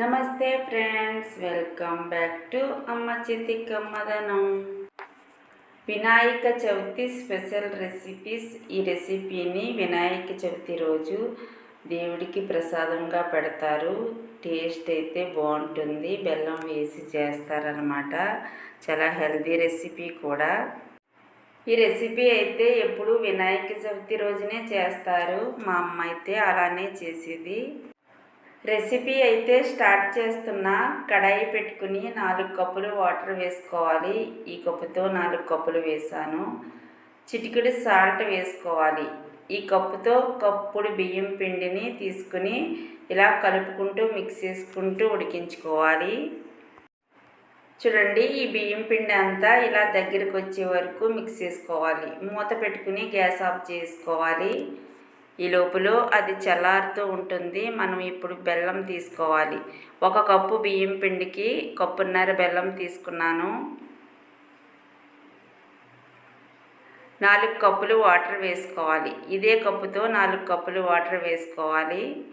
నమస్తే friends welcome back to అమ్మ చితికమ్మదనం వినాయక చవితి స్పెషల్ రెసిపీస్. ఈ రెసిపీని వినాయక చవితి రోజు దేవుడికి ప్రసాదంగా పెడతారు. టేస్ట్ అయితే బాగుంటుంది. బెల్లం వేసి చేస్తారనమాట చాలా హెల్దీ రెసిపీ కూడా. ఈ రెసిపీ అయితే ఎప్పుడు వినాయక చవితి రోజునే చేస్తారు. మా అమ్మ అయితే అలానే చేసేది. రెసిపీ అయితే స్టార్ట్ చేస్తున్నా. కడాయి పెట్టుకుని నాలుగు కప్పులు వాటర్ వేసుకోవాలి. ఈ కప్పుతో నాలుగు కప్పులు వేసాను. చిటికెడు సాల్ట్ వేసుకోవాలి. ఈ కప్పుతో కప్పుడు బియ్యం పిండిని తీసుకుని ఇలా కలుపుకుంటూ మిక్స్ చేసుకుంటూ ఉడికించుకోవాలి. చూడండి ఈ బియ్యం పిండి అంతా ఇలా దగ్గరికి వచ్చే వరకు మిక్స్ చేసుకోవాలి. మూత పెట్టుకుని గ్యాస్ ఆఫ్ చేసుకోవాలి. ఈ లోపల అది చల్లారుతూ ఉంటుంది. మనం ఇప్పుడు బెల్లం తీసుకోవాలి. ఒక కప్పు బియ్యం పిండికి కప్పున్నర బెల్లం తీసుకున్నాను. నాలుగు కప్పులు వాటర్ వేసుకోవాలి. ఇదే కప్పుతో నాలుగు కప్పులు వాటర్ వేసుకోవాలి.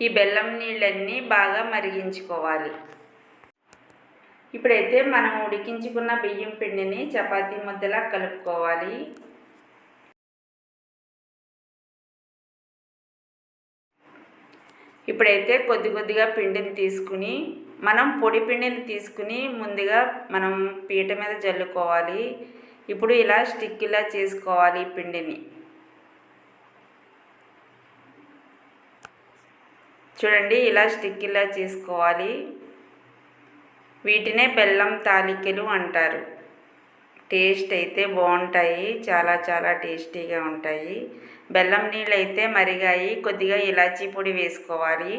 ఈ బెల్లం నీళ్ళన్నీ బాగా మరిగించుకోవాలి. ఇప్పుడైతే మనం ఉడికించుకున్న బియ్యం పిండిని చపాతీ ముద్దలా కలుపుకోవాలి. ఇప్పుడైతే కొద్ది కొద్దిగా పిండిని తీసుకుని మనం పొడి పిండిని తీసుకుని ముందుగా మనం పీట మీద జల్లుకోవాలి. ఇప్పుడు ఇలా స్టిక్ ఇలా చేసుకోవాలి పిండిని. చూడండి ఇలా స్టిక్ ఇలా చేసుకోవాలి. వీటినే బెల్లం తాలికలు అంటారు. టేస్ట్ అయితే బాగుంటాయి చాలా చాలా టేస్టీగా ఉంటాయి. బెల్లం నీళ్ళు అయితే మరిగాయి కొద్దిగా ఇలాచీ పొడి వేసుకోవాలి.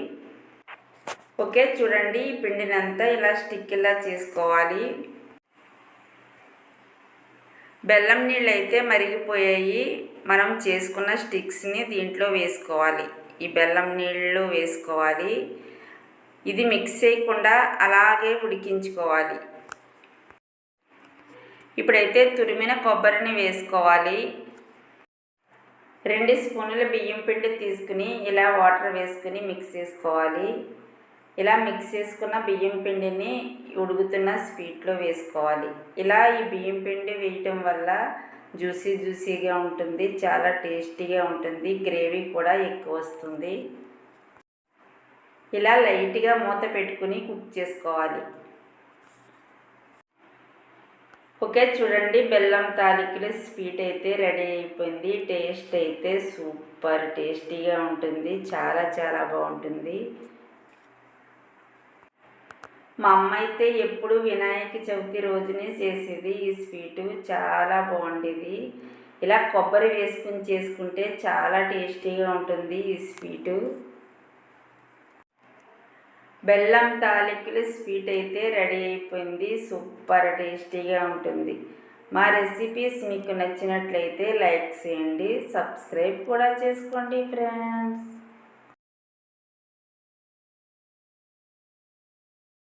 ఓకే చూడండి ఈ పిండినంతా ఇలా స్టిక్ ఇలా చేసుకోవాలి. బెల్లం నీళ్ళు అయితే మరిగిపోయాయి మనం చేసుకున్న స్టిక్స్ని దీంట్లో వేసుకోవాలి. ఈ బెల్లం నీళ్ళు వేసుకోవాలి. ఇది మిక్స్ చేయకుండా అలాగే ఉడికించుకోవాలి. ఇప్పుడైతే తురిమిన కొబ్బరిని వేసుకోవాలి. రెండు స్పూన్ల బియ్యం పిండి తీసుకుని ఇలా వాటర్ వేసుకుని మిక్స్ చేసుకోవాలి. ఇలా మిక్స్ చేసుకున్న బియ్యం పిండిని ఉడుకుతున్న స్వీట్లో వేసుకోవాలి. ఇలా ఈ బియ్యం పిండి వేయటం వల్ల జ్యూసీ జ్యూసీగా ఉంటుంది చాలా టేస్టీగా ఉంటుంది గ్రేవీ కూడా ఎక్కువ వస్తుంది. ఇలా లైట్గా మూత పెట్టుకుని కుక్ చేసుకోవాలి. ఓకే చూడండి బెల్లం తాలికలు స్వీట్ అయితే రెడీ అయిపోయింది. టేస్ట్ అయితే సూపర్ టేస్టీగా ఉంటుంది. చాలా చాలా బాగుంటుంది. మా అమ్మ అయితే ఎప్పుడు వినాయక చవితి రోజునే చేసేది ఈ స్వీటు. చాలా బాగుండేది. ఇలా కొబ్బరి వేసుకుని చేసుకుంటే చాలా టేస్టీగా ఉంటుంది ఈ స్వీటు. బెల్లం తాలికలు స్వీట్ అయితే రెడీ అయిపోయింది. సూపర్ టేస్టీగా ఉంటుంది. మా రెసిపీస్ మీకు నచ్చినట్లయితే లైక్ చేయండి. సబ్స్క్రైబ్ కూడా చేసుకోండి ఫ్రెండ్స్.